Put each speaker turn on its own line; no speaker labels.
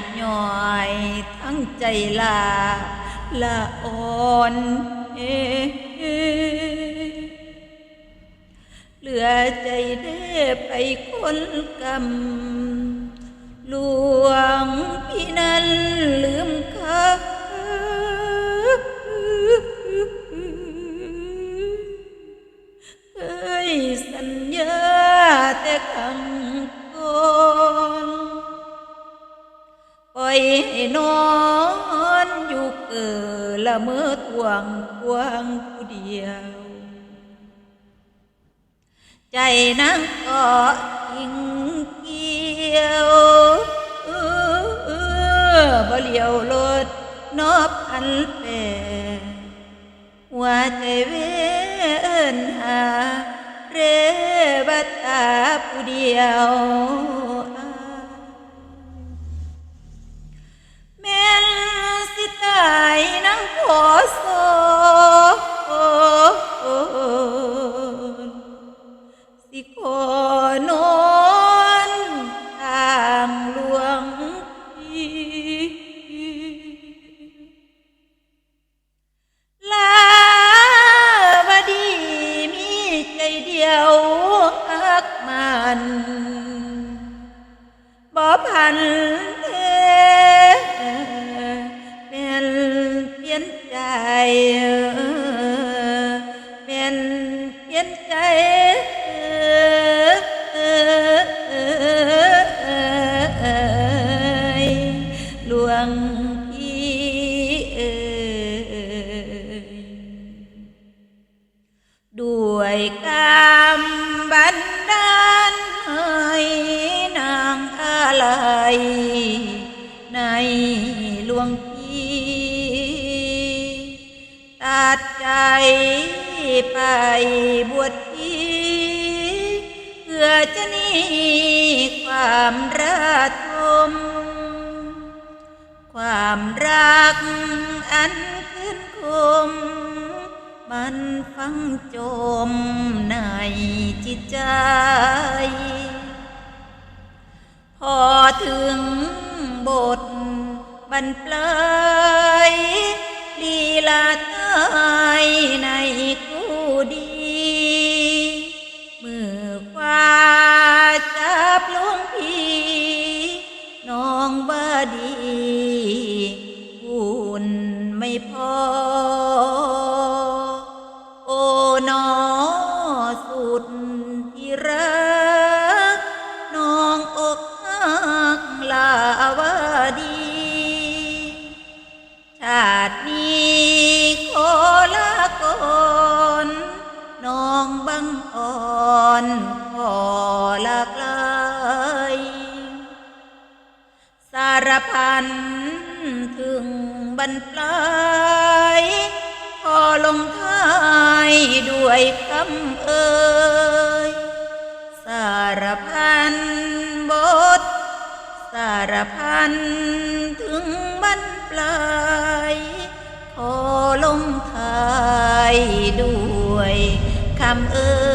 ดย่อยทั้งใจลาละอ่อนเอเหลือใจเด้ไปคนกรรมหลวงพี่นั้นลืมเขาเคยสัญญาแต่ครั้งก่อน นอนอยู่เกิดละเมื่อทวงควางผู้เดียว ใจนั่งเกาะกิ่งเกี่ยวเออบ่เลียวรถนอบอันแปรหัวใจเวนหา เรบัตตาผู้เดียวายนั่งขอโซสิขอนนทางหลวงพี่ลาวดีมีใจเดียวอักมันบ่พันเทเป็น เป็นเปลี่ยนใจหลวงพี่เอ่ยด้วยกรรมบันดาลให้นางอะไรใน ไปบวชทีเพื่อจะหนีความระทม ความรักอันขึ้นคม มันฟังจมในจิตใจ พอถึงบทบรรปลยลีลา องบ้าดีหุ่นไม่พอ โอ้นอสุดที่รัก น้องอกหักลาวาดี ชาตินี้ขอลาก่อนน้องบังอ่อนขอลากลา รพันถึงบรรปลายขอลงท้ายด้วยคำเอ่ยสารพันบท สารพันถึงบรรปลายขอลงท้ายด้วยคำเอ่ย